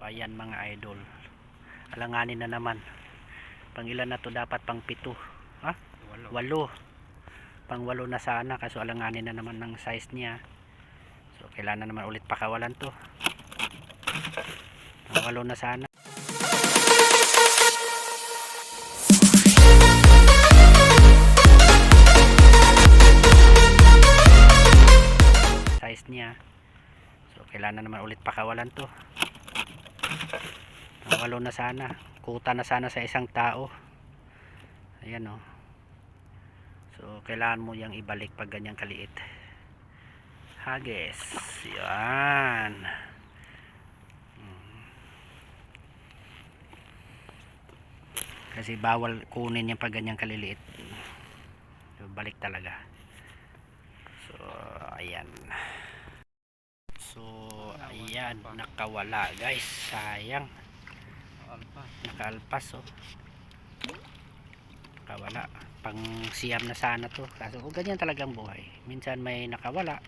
ayan mga idol. Alanganin na naman. Pang ilan na to? Dapat pang pito. Ha? Walo. walo. Pang walo na sana kaso alanganin na naman ng size niya. So kailangan na naman ulit pakawalan to. Pang walo na sana. Size niya. So kailangan na naman ulit pakawalan to walo na sana. Kuta na sana sa isang tao. Ayan o so kailangan mo yung ibalik pag ganyang kaliit. Hagis yan. Kasi bawal kunin yung pag ganyang kaliliit. So, balik talaga. So ayan. So ayan nakawala guys. Sayang. Alpa. nakaalpas oh. Nakawala. Pang siyam na sana to. Kaso oh, ganyan talagang buhay. Minsan may nakawala.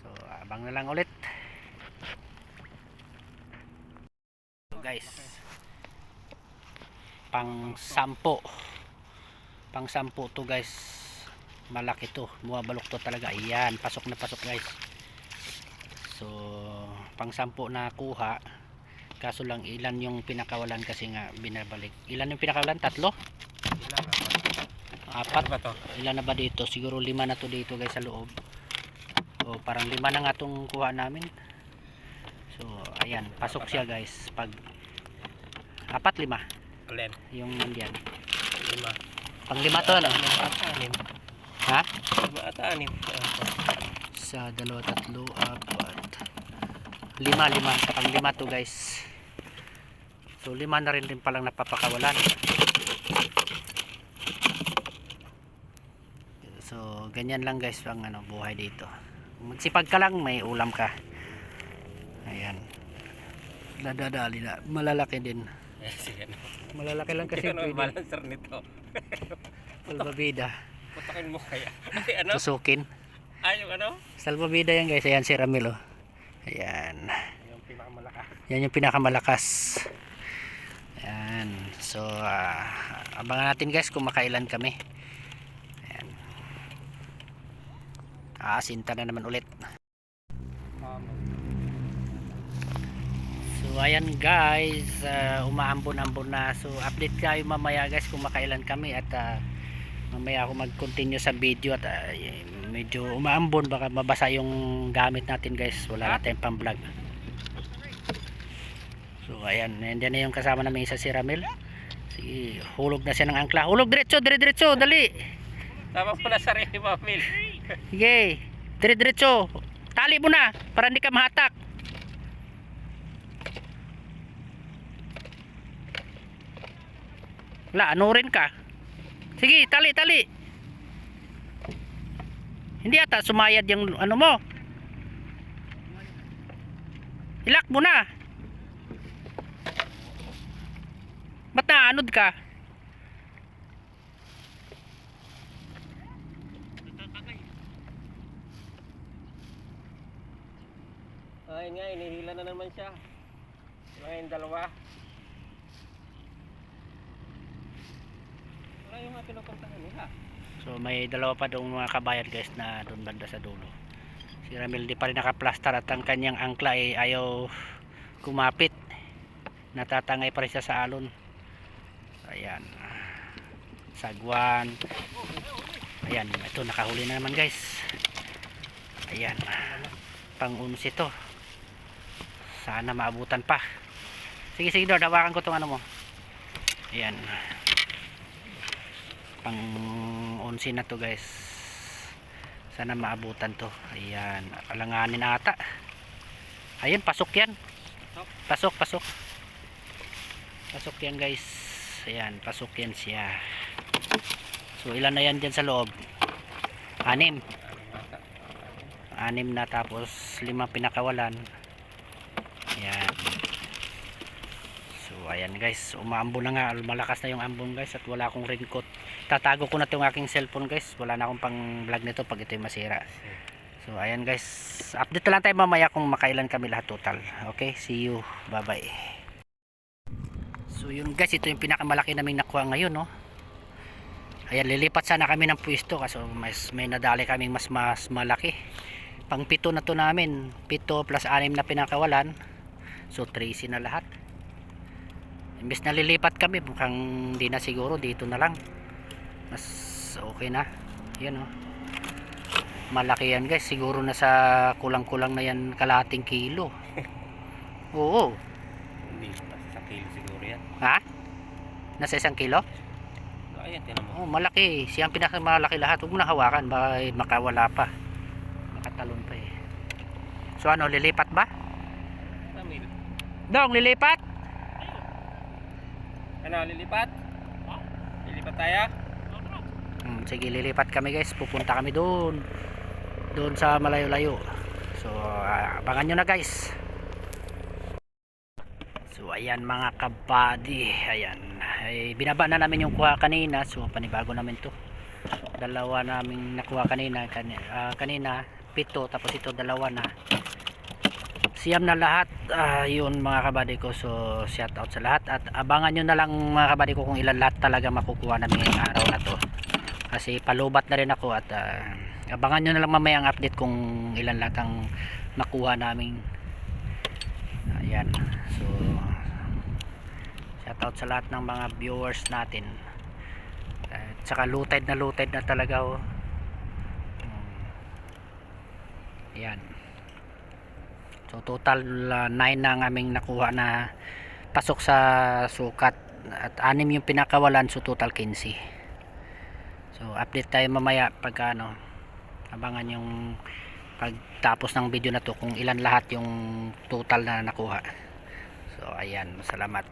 So abang na lang ulit. So guys. Pang sampo. Pang sampo to guys. Malaki to. Bumabalok to talaga. Ayan pasok na pasok guys pang sampo na kuha. Kaso lang ilan yung pinakawalan kasi nga binabalik. Ilan yung pinakawalan? Tatlo? Ilan apat? Ano ba to? ilan na ba dito? Siguro lima na to dito guys sa loob. O parang lima na nga tong kuha namin. So ayan pasok siya guys pag apat lima. Alin? yung nandiyan Lima. pang lima to ano? Lima ha? Lima at anim. sa dalawa tatlo apat lima lima. Pang lima to guys. So lima na rin din palang napapakawalan. So ganyan lang guys ang ano, buhay dito. Magsipag ka lang may ulam ka. Ayan. Dadadali na. Malalaki din. Eh, malalaki lang kasi pwede. balancer nito? salvavida. Putakin mo kaya. Ay, ano? tusukin Ay, yung ano? salvavida yan guys. Ayan si Ramilo ayan. Yung pinakamalakas. yan yung pinakamalakas. Yan so ah, abangan natin guys kung makailan kami. Ayan. Aasinta na naman ulit. So ayan guys ah, umaambon-ambon na. So update kayo mamaya guys kung makailan kami. At ah, mamaya ako mag continue sa video at ah, medyo umaambon baka mabasa yung gamit natin guys wala na tayong pang vlog So ayan, nandiyan na yung kasama namin isa si Ramil. Sige, hulog na siya ng angkla. Hulog diretso, dire diretso, dali. Tama na sarili mo, Phil. Sige, dire diretso. Tali mo na para hindi ka mahatak. Wala, ano rin ka? Sige, tali, tali. Hindi ata sumayad yung ano mo. Ilak mo na. Ba't naanod ka? Ay nga, inihila na naman siya. Mga yung dalawa. Wala yung mga pinupuntahan niya. So may dalawa pa doong mga kabayan guys na doon banda sa dulo. Si Ramil di pa rin nakaplastar at ang kanyang angkla ay ayaw kumapit. Natatangay pa rin siya sa alon. Ayan. Sagwan. Ayan, ito nakahuli na naman guys. Ayan. Pang-unsi to. Sana maabutan pa. Sige, sige daw, dawakan ko tong ano mo. Ayan pang unsi na to guys. Sana maabutan to. Ayan. Alanganin ata. Ayun pasok yan. Pasok. Pasok pasok. Yan guys. Ayan pasok yan siya. So ilan na yan dyan sa loob? Anim. Anim na tapos lima pinakawalan. Ayan. So ayan guys. Umaambon na nga. Malakas na yung ambon guys at wala akong raincoat tatago ko na itong aking cellphone guys wala na akong pang vlog nito pag ito'y masira So ayan guys, update lang tayo mamaya kung makailan kami lahat total. Okay, see you. Bye bye. So yun guys, ito yung pinakamalaki naming nakuha ngayon, no. Ayan, lilipat sana kami ng pwesto kasi mas may nadali kaming mas mas malaki. Pang pito na to namin. Pito plus anim na pinakawalan. So 13 na lahat. Imbes na lilipat kami, mukhang hindi na siguro dito na lang. Mas okay na. Yan oh. Malaki yan guys. Siguro na sa kulang-kulang na yan kalating kilo. Oo. Hindi, sa kilo siguro yan. Ha? Nasa isang kilo? Ayan, tinan mo. Oh, malaki. Siya ang pinakamalaki lahat. Huwag mo na hawakan. Baka eh, makawala pa. Makatalon pa eh. So ano, lilipat ba? Dong, lilipat? Ano, lilipat? Lilipat tayo? Sige, lilipat kami guys. Pupunta kami doon. Doon sa malayo-layo. So, ah, abangan nyo na guys. So, ayan mga kabady. Ayan. Ay, binaba na namin yung kuha kanina. So, panibago namin to. Dalawa namin nakuha kanina. Kanina, kanina pito. Tapos ito dalawa na. Siyam na lahat. Ah, yun mga kabady ko. So, shout out sa lahat. At abangan nyo na lang mga kabady ko kung ilan lahat talaga makukuha namin araw na to. Kasi palubat na rin ako at ah, abangan nyo na lang mamaya ang update kung ilan lahat ang nakuha namin. Ayan. So, shout out sa lahat ng mga viewers natin. At saka looted na looted na talaga oh. Hmm. Ayan. So total 9 na ang aming nakuha na pasok sa sukat at anim yung pinakawalan so total 15. So update tayo mamaya pag ano abangan yung pagtapos ng video na to kung ilan lahat yung total na nakuha. So ayan, salamat.